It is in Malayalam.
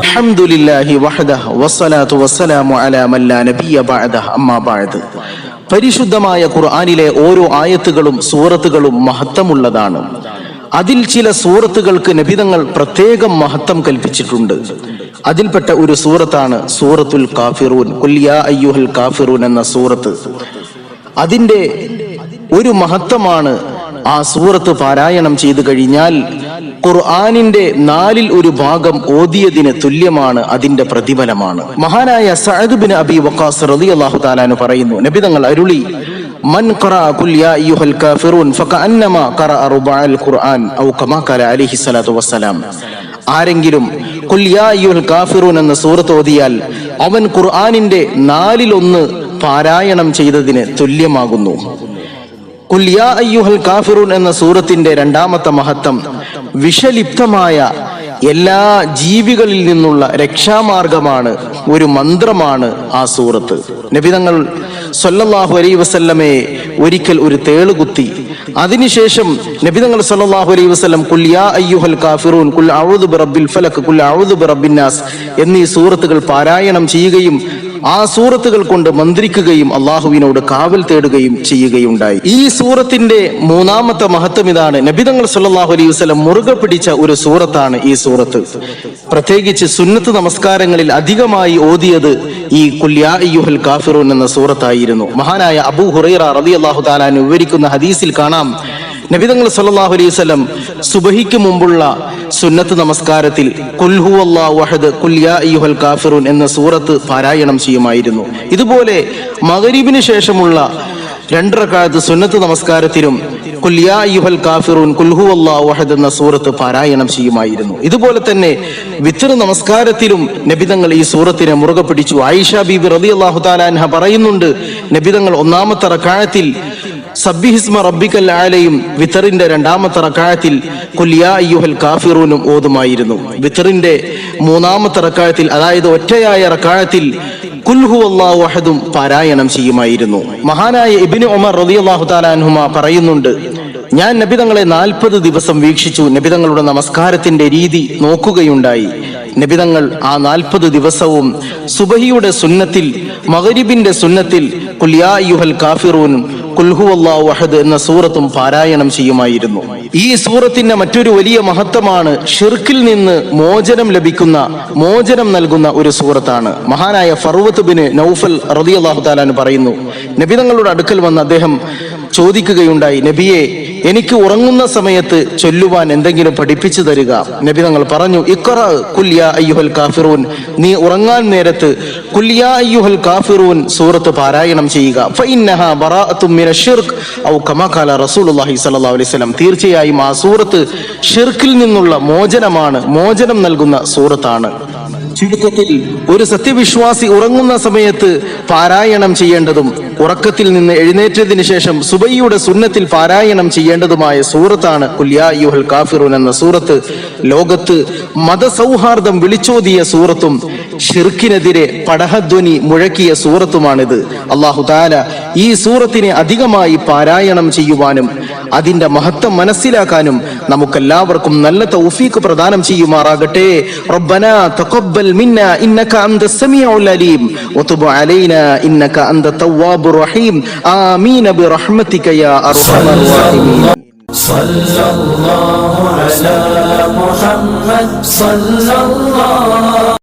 അൽഹംദുലില്ലാഹി വഹദഹ വസ്സലാത്തു വസ്സലാമു അലാ മൻ ലാ നബിയ അമ്മാ ബഅദ് പരിശുദ്ധമായ ഖുർആനിലെ ഓരോ ആയത്തുകളും സൂറത്തുകളും മഹത്വമുള്ളതാണ്. അതിൽ ചില സൂറത്തുകൾക്ക് നബിതങ്ങൾ പ്രത്യേകം മഹത്വം കൽപ്പിച്ചിട്ടുണ്ട്. അതിൽപ്പെട്ട ഒരു സൂറത്താണ് സൂറത്തുൽ കാഫിറൂൻ. കുല്യാ അയ്യുഹൽ കാഫിറൂൻ എന്ന സൂറത്ത്. അതിന്റെ ഒരു മഹത്വമാണ് ആ സൂറത്ത് പാരായണം ചെയ്തു കഴിഞ്ഞാൽ ഖുർആാനിന്റെ നാലിൽ ഒരു ഭാഗം ഓതിയതിന് തുല്യമാണ് അതിന്റെ പ്രതിഫലമാണ്. മഹാനായ സഅദ് ബിൻ അബി വഖാസ് റളിയല്ലാഹു താലാനു പറയുന്നു നബി തങ്ങൾ അരുളി മൻ ആരെങ്കിലും എന്ന സൂറത്ത് ഓതിയാൽ അവൻ ഖുർആനിന്റെ നാലിലൊന്ന് പാരായണം ചെയ്തതിന് തുല്യമാകുന്നു. അയ്യുഹൽ കാഫിറൂൻ എന്ന സൂറത്തിന്റെ രണ്ടാമത്തെ മഹത്വം വിഷലിപ്തമായ എല്ലാ ജീവികളിൽ നിന്നുള്ള രക്ഷാമാർഗമാണ് ഒരു മന്ത്രമാണ് ആ സൂറത്ത്. നബിതങ്ങൾ സൊല്ലാഹു അലൈ വസല്ലമയെ ഒരിക്കൽ ഒരു തേളുകുത്തി അതിനുശേഷം നബിതങ്ങൾ സൊല്ലാഹു അലൈ വസല്ലം കുല്യാ അയ്യുഹൽ കാഫിറൂൻ കുൽ അഊദു ബിറബിൽ ഫലക് കുൽ അഊദു ബിറബിന്നാസ് നാസ് എന്നീ സൂറത്തുകൾ പാരായണം ചെയ്യുകയും ആ സൂറത്തുകൾ കൊണ്ട് മന്ത്രിക്കുകയും അള്ളാഹുവിനോട് കാവൽ തേടുകയും ചെയ്യുകയുണ്ടായി. ഈ സൂറത്തിന്റെ മൂന്നാമത്തെ മഹത്വം ഇതാണ്. നബിതങ്ങൾ സുല്ലാഹു അലൈഹി വസ്ലം മുറുകെ പിടിച്ച ഒരു സൂറത്താണ് ഈ സൂറത്ത്. പ്രത്യേകിച്ച് സുന്നത്ത് നമസ്കാരങ്ങളിൽ അധികമായി ഓതിയത് ഈ കുല്യാഹൽ കാഫിറോൻ എന്ന സൂറത്തായിരുന്നു. മഹാനായ അബു ഹുറൈറ റബി അള്ളാഹു താലാൻ വിവരിക്കുന്ന ഹദീസിൽ കാണാം. നബിതങ്ങൾ സല്ലാഹു അലൈഹി വസല്ലം സുബഹിക്ക് മുമ്പുള്ള സുന്നത്ത് നമസ്കാരത്തിൽ എന്ന സൂറത്ത് പാരായണം ചെയ്യുമായിരുന്നു. ഇതുപോലെ മകരീബിന് ശേഷമുള്ള രണ്ടരക്കാലത്ത് സുന്നത്ത് നമസ്കാരത്തിലും കുല്യാഹൽ കാഫിറൂൻ കുൽഹു അല്ലാഹു വഹദ് എന്ന സൂറത്ത് പാരായണം ചെയ്യുമായിരുന്നു. ഇതുപോലെ തന്നെ വിത്തർ നമസ്കാരത്തിലും നബിതങ്ങൾ ഈ സൂറത്തിനെ മുറുകെ പിടിച്ചു. ആയിഷ ബീബി റളിയല്ലാഹു തആല അൻഹ പറയുന്നുണ്ട് നബിതങ്ങൾ ഒന്നാമത്തെ റക്കായത്തിൽ സബ്ബിഹിസ്മ റബ്ബിക്കൽ ആലയും വിത്തറിന്റെ രണ്ടാമത്തെ റക്കായത്തിൽ കുല്യാ അയ്യുഹൽ കാഫിറൂനും ഓതുമായിരുന്നു. വിത്തറിന്റെ മൂന്നാമത്തെ റക്കായത്തിൽ അതായത് ഒറ്റയായ റക്കായത്തിൽ കുൽഹു അള്ളാഹു അഹദും പാരായണം ചെയ്യുമായിരുന്നു. മഹാനായ ഇബിന് ഉമർ റളിയല്ലാഹു തആല അൻഹുമ പറയുന്നുണ്ട് ഞാൻ നബിതങ്ങളെ നാൽപ്പത് ദിവസം വീക്ഷിച്ചു. നബിതങ്ങളുടെ നമസ്കാരത്തിന്റെ രീതി നോക്കുകയുണ്ടായി. നബിതങ്ങൾ ആ നാൽപ്പത് ദിവസവും സുബഹിയുടെ സുന്നത്തിൽ മകരിബിന്റെ സുന്നത്തിൽ കുല്യാ യുഹൽ കാഫിറൂനും കുൽഹു അള്ളാഹു അഹദ് എന്ന സൂറത്തും പാരായണം ചെയ്യുമായിരുന്നു. ഈ സൂറത്തിന്റെ മറ്റൊരു വലിയ മഹത്വമാണ് ഷിർക്കിൽ നിന്ന് മോചനം ലഭിക്കുന്ന മോചനം നൽകുന്ന ഒരു സൂറത്താണ്. മഹാനായ ഫർവത്ത് ബിന് നൗഫൽ റളിയല്ലാഹു തആല പറയുന്നു നബിതങ്ങളുടെ അടുക്കൽ വന്ന അദ്ദേഹം ചോദിക്കുകയുണ്ടായി നബിയെ എനിക്ക് ഉറങ്ങുന്ന സമയത്ത് ചൊല്ലുവാൻ എന്തെങ്കിലും പഠിപ്പിച്ചു തരിക. നബി തങ്ങൾ പറഞ്ഞു ഇക്കറ കുല്യ അയ്യുഹൽ കാഫിറൂൻ. നീ ഉറങ്ങാൻ നേരത്ത് കുല്യ അയ്യുഹൽ കാഫിറൂൻ സൂറത്ത് പാരായണം ചെയ്യുക. റസൂലുള്ളാഹി അലൈഹി വസല്ലം. തീർച്ചയായും ആ സൂറത്ത് ഷിർക്കിൽ നിന്നുള്ള മോചനമാണ് മോചനം നൽകുന്ന സൂറത്താണ്. ചുരുക്കത്തിൽ ഒരു സത്യവിശ്വാസി ഉറങ്ങുന്ന സമയത്ത് പാരായണം ചെയ്യേണ്ടതും ഉറക്കത്തിൽ നിന്ന് എഴുന്നേറ്റതിന് ശേഷം സുബൈയുടെ സുന്നത്തിൽ പാരായണം ചെയ്യേണ്ടതുമായ സൂറത്താണ് കുല്യായുഹൽ കാഫിറുൻ എന്ന സൂറത്ത്. ലോകത്ത് മതസൗഹാർദ്ദം വിളിച്ചോതിയ സൂറത്തും ഷിർക്കിനെതിരെ പടഹധ്വനി മുഴക്കിയ സൂറത്തുമാണിത്. അള്ളാഹു താല ഈ സൂറത്തിനെ അധികമായി പാരായണം ചെയ്യുവാനും അതിന്റെ മഹത്വം മനസ്സിലാക്കാനും നമുക്കെല്ലാവർക്കും നല്ല തൗഫീക്ക് പ്രദാനം ചെയ്യുമാറാകട്ടെ റബ്ബനാ തഖബ്ബൽ മിന്ന ഇന്നക അന്ത സമീഉൽ അലീം വതുബ് അലൈനാ ഇന്നക അന്ത തവ്വാബുർ റഹീം ആമീൻ ബിറഹ്മതിക യാ അർഹമർ റഹീമീൻ صلى الله على محمد صلى الله